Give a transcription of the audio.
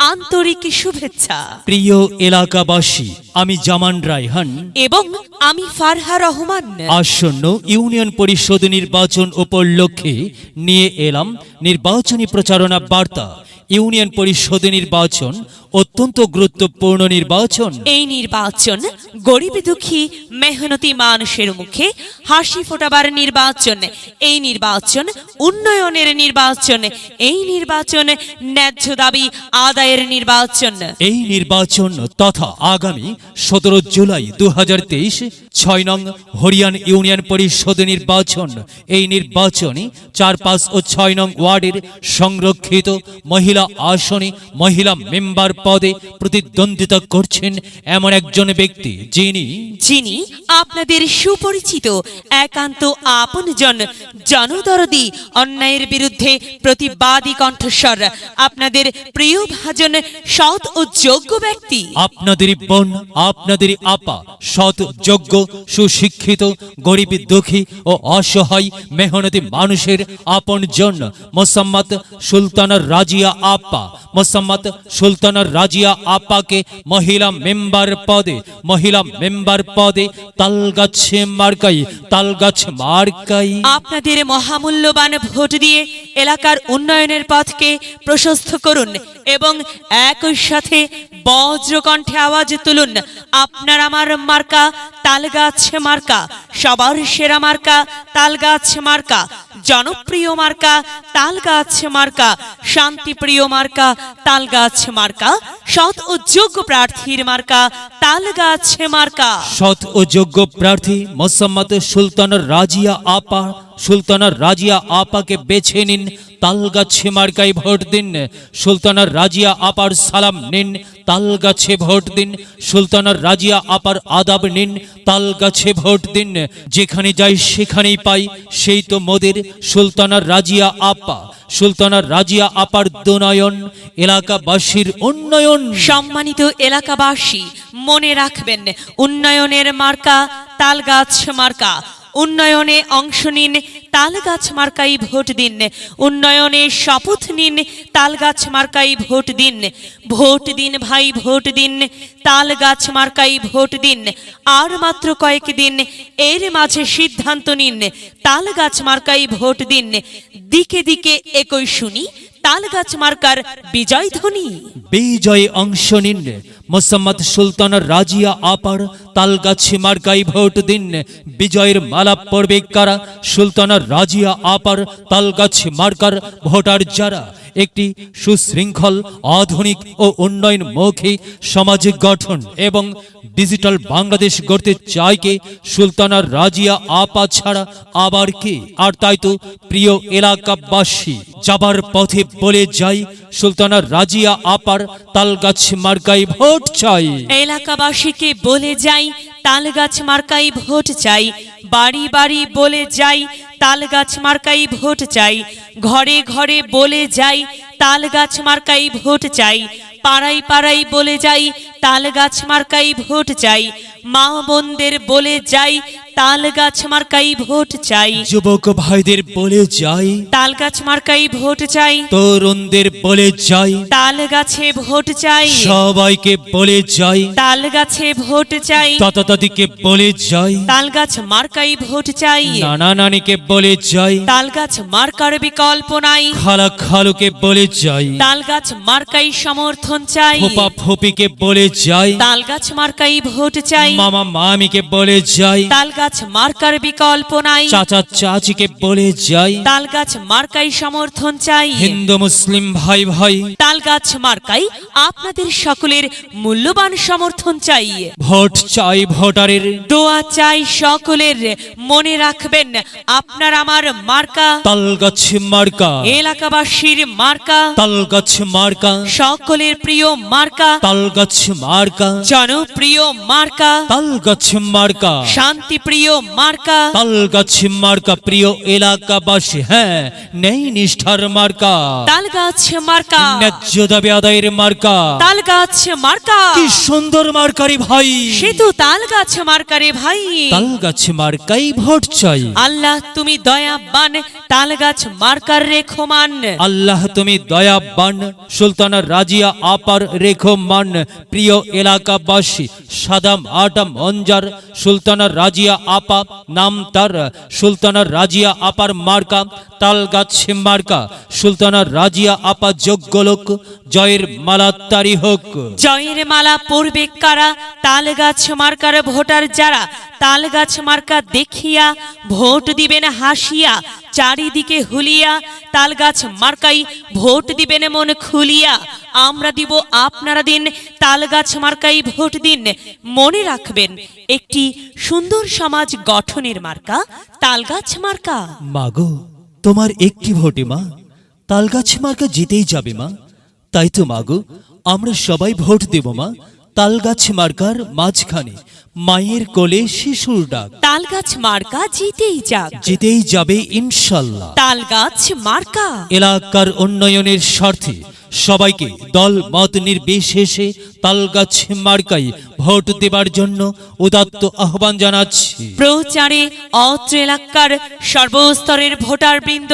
আন্তরিক শুভেচ্ছা। প্রিয় এলাকাবাসী আমি জামান রায়হান। এবং আমি ফারহা রহমান। আসন্ন ইউনিয়ন পরিষদ নির্বাচন উপলক্ষে নিয়ে এলাম নির্বাচনী প্রচারণা বার্তা। ইউনিয়ন পরিষদ নির্বাচন অত্যন্ত গুরুত্বপূর্ণ নির্বাচন। এই নির্বাচন গরিব দুঃখী মেহনতি মানুষের মুখে হাসি ফোটাবার নির্বাচন। এই নির্বাচন উন্নয়নের নির্বাচন। এই নির্বাচন ন্যায্য দাবি আদায়ের নির্বাচন। এই নির্বাচন তথা আগামী সতেরো জুলাই দু হাজার তেইশ ছয় নং হরিয়ান ইউনিয়ন পরিষদ নির্বাচন। এই নির্বাচনে চার পাঁচ ও ছয় নং ওয়ার্ডের সংরক্ষিত মহিলা আসনে মহিলা মেম্বার পদে প্রতিদ্বন্দ্বিতা করছেন এমন একজন ব্যক্তি যিনি যিনি আপনাদের সুপরিচিত একান্ত আপনজন জনদরদি অন্যায়ের বিরুদ্ধে প্রতিবাদী কণ্ঠস্বর আপনাদের প্রিয় ভাজন সৎ ও যোগ্য ব্যক্তি। আপনাদেরই বোন আপনাদেরই আপা সৎ যোগ্য সুশিক্ষিত গরিব দুঃখী ও অসহায় মেহনতি মানুষের আপন জন মোসাম্মদ সুলতানা রাজিয়া আপা মোসাম্মদ সুলতানা রাজিয়া আপাকে মহিলা মেম্বার পদে, মহিলা মেম্বার পদে তালগাছে মার্কাই, তালগাছ মার্কাই। আপনাদের মহামূল্যবান ভোট দিয়ে এলাকার উন্নয়নের পথকে প্রশস্ত করুন। এবং একই সাথে বজ্রকণ্ঠে আওয়াজ তুলুন। আপনার আমার মার্কা, তালগাছ মার্কা, সবার সেরা মার্কা, তালগাছ মার্কা, জনপ্রিয় মার্কা, তালগাছ মার্কা, শান্তিপ্রিয় মার্কা, তালগাছ মার্কা, সৎ ও যোগ্য প্রার্থীর মার্কা, তালগাছ মার্কা। সৎ ও যোগ্য প্রার্থী মোসাম্মদ সুলতান রাজিয়া আপা, সুলতানা রাজিয়া আপাকে বেছে নিন। তালগাছে মার্কায় ভোট দিন। সুলতানা রাজিয়া আপার সালাম নিন। তালগাছে ভোট দিন। সুলতানা রাজিয়া আপার আদাব নিন। তালগাছে ভোট দিন। যেখানে যাই সেখানেই পাই। সেই তো মোদের সুলতানা রাজিয়া আপা। সুলতানা রাজিয়া আপার দুনয়ন। এলাকাবাসীর উন্নয়ন। সম্মানিত এলাকাবাসী, মনে রাখবেন, উন্নয়নের মার্কা তালগাছ মার্কা। উন্নয়নে অংশ নিন, তালগাছ মার্কাই ভোট দিন। উন্নয়নে শপথ নিন, তালগাছ মার্কাই ভোট দিন। ভোট দিন ভাই, ভোট দিন, তালগাছ মার্কাই ভোট দিন। আর মাত্র কয়েক দিন, এর মাঝে সিদ্ধান্ত নিন, তালগাছ মার্কাই ভোট দিন। দিকে দিকে একই শুনি, তালগাছ মার্কার বিজয় ধ্বনি। বিজয়ে অংশ নিন। মোসাম্মদ সুলতান রাজিয়া আপার তালগাছি মার্কাই ভোট দিন, বিজয়ের মালা পড়বে কারা? সুলতান রাজিয়া আপার তালগাছি মার্কার ভোটার যারা? একটি সুশৃঙ্খল, আধুনিক ও উন্নয়নমুখী সামাজিক গঠন এবং ডিজিটাল বাংলাদেশ গড়তে চায় কে সুলতানা রাজিয়া আপা ছাড়া আবার কে? আর তাই তো প্রিয় এলাকাবাসী, যাবার পথে বলে যাই, সুলতানা রাজিয়া আপার তালগাছ মার্কাই ভোট চাই। এলাকাবাসীকে বলে যাই, তালগাছ মার্কাই ভোট চাই, বাড়ি বাড়ি বলে যাই তালগাছ মার্কাই ভোট চাই। ঘরে ঘরে বলে যাই, তালগাছ মার্কাই ভোট চাই। পাড়াই পাড়াই বলে যাই, তালগাছ মার্কাই ভোট চাই। মা বোনদের বলে যাই তালগাছ মার্কাই ভোট চাই। যুবক ভাইদের বলে যাই। তালগাছ মার্কাই ভোট চাই। তরুণদের বলে যাই। তাল গাছে ভোট চাই। সবাইকে বলে যাই। তাল গাছে ভোট চাই। দাদা দাদিকে বলে যাই। তাল গাছ মার্কাই ভোট চাই। নানা নানিকে বলে যাই। তাল গাছ মার্কার বিকল্প নাই। খালা খালুকে বলে যাই। তাল গাছ মার্কাই সমর্থন চাই। ফোপা ফোপিকে বলে যাই। তাল গাছ মার্কাই ভোট চাই। মামা মামিকে বলে যাই। তাল গাছ মার্কার বিকল্প নাই। চাচা চাচিকে বলে যাই। তাল গাছ মার্কাই সমর্থন চাই। হিন্দু মুসলিম ভাই ভাই। তাল গাছ মার্কাই আপনাদের সকলের মূল্যবান সমর্থন চাই। ভোট চাই ভোটারের। দোয়া চাই সকলের। মনে রাখবেন আপনার আমার মার্কা। তালগাছ মার্কা। এলাকাবাসীর মার্কা। তালগাছ মার্কা। সকলের প্রিয় মার্কা। তালগাছ মার্কা। জনপ্রিয় মার্কা। তালগাছ মার্কা। শান্তিপ্রিয় প্রিয় মার্কা। তালগাছ মার্কা প্রিয় এলাকাবাসী হ্যাঁ নেই নিষ্ঠার মার্কা। তালগাছ মার্কা। ন্যায্য দাবি আদায়ের মার্কা। তালগাছ মার্কা। কি সুন্দর মার্কারি ভাই। সে তো তালগাছ মার্কারে ভাই। তালগাছ মার্কাই ভোট চাই। আল্লাহ তুমি দয়াবান তালগাছ মার্কার রেখমান। আল্লাহ তুমি দয়াবান সুলতানা রাজিয়া আপার রেখো মান প্রিয় এলাকাবাসী সাদাম আটাম অঞ্জার সুলতানা রাজিয়া আপা নাম তার। সুলতানা রাজিয়া আপার মার্কা তালগাছ মার্কা। সুলতানা রাজিয়া আপা যোগ্য লোক জয়ের মালা তারি হোক। জয়ের মালা পড়বে কারা? তাল গাছ মার্কার ভোটার যারা তাল গাছ মার্কা দেখিয়া ভোট দিবেন হাসিয়া চারিদিকে হুলিয়া তাল গাছ মার্কাই ভোট দিবেন মন খুলিয়া। আমরা দিব আপনারা দিন তাল গাছ মার্কাই ভোট দিন। মনে রাখবেন একটি সুন্দর সমাজ গঠনের মার্কা তালগাছ মার্কা। মাগো তোমার একটি ভোটে মা তালগাছ মার্কা জিতেই যাবে মা। তাই তো মাগো আমরা সবাই ভোট দেব মা। তালগাছ মার্কার মাঝখানে মায়ের কোলে শিশুর ডাক। তালগাছ মার্কা জিতেই যাক। জিতেই যাবে ইনশাল্লাহ। তালগাছ মার্কা। এলাকার উন্নয়নের স্বার্থে সবাইকে দল মত নির্বিশেষে তালগাছ মার্কাই ভোট দেবার জন্য উদাত্ত আহ্বান জানাচ্ছি। প্রচারে অত্র এলাকার সর্বস্তরের ভোটার বৃন্দ